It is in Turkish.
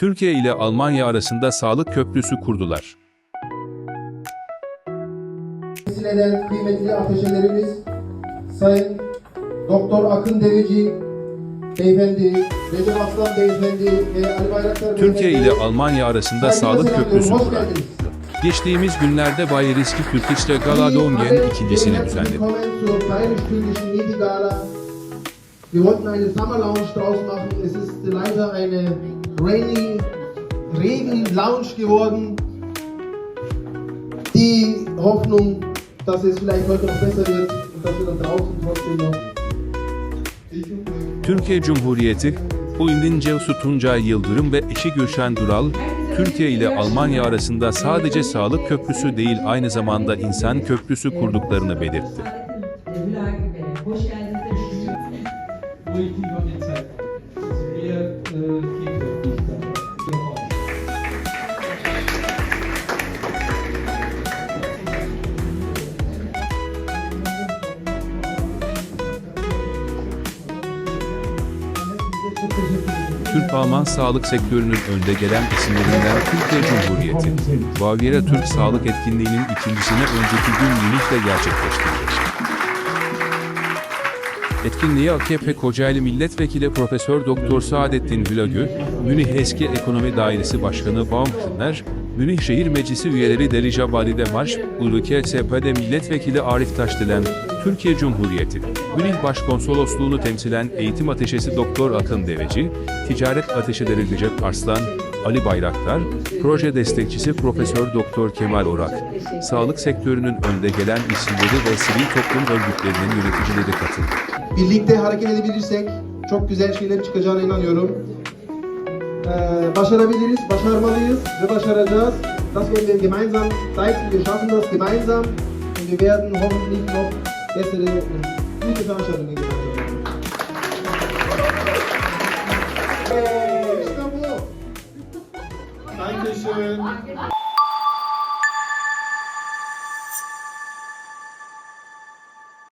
Türkiye ile Almanya arasında sağlık köprüsü kurdular. Temsil eden kıymetli ateşelerimiz Sayın Doktor Akın Deveci Beyefendi, Recep Aslan Beyefendi ve Ali Bayraktar Türkiye ile Almanya arasında sağlık köprüsü geldiniz. Geçtiğimiz günlerde Bay Riski Türkiç'te Gala Doğum Yeğen ikincisini düzenledi. Wir wollten eine Summer Lounge draus machen. Es ist leider eine rainy Regen Lounge geworden. Die Hoffnung, dass es vielleicht heute noch besser wird und dass wir dann draußen trotzdem noch Türkiye Cumhuriyeti, Uyindin Cevsu Tuncay Yıldırım ve eşi Gülşen Dural, Türkiye ile Almanya arasında sadece sağlık köprüsü değil aynı zamanda insan köprüsü kurduklarını belirtti. Türk-Alman sağlık sektörünün önde gelen isimlerinden Türkiye Cumhuriyeti, Bavyera Türk Sağlık Etkinliği'nin ikincisini önceki gün Münih'te gerçekleştirdi. Etkinliğe AKP Kocaeli Milletvekili Profesör Doktor Saadettin Hülagü, Münih Eski Ekonomi Dairesi Başkanı Baumgartner, Münih Şehir Meclisi üyeleri Delija Valide Marş, Uluke SPD Milletvekili Arif Taşdelen, Türkiye Cumhuriyeti, Münih Başkonsolosluğunu temsilen Eğitim Ateşesi Doktor Akın Deveci, Ticaret Ateşeleri Recep Arslan, Ali Bayraktar, proje destekçisi Profesör Doktor Kemal Orak, sağlık sektörünün önde gelen isimleri ve sivil toplum örgütlerinin yöneticileri katıldı. birlikte hareket edebilirsek çok güzel şeyler çıkacağına inanıyorum. Ee, başarabiliriz, başarmalıyız ve başaracağız. Das werden wir gemeinsam zeigen. Wir schaffen das gemeinsam und wir werden hoffentlich noch bessere und gute Veranstaltungen gemeinsam machen. Hey, İşte bu. Dankeschön.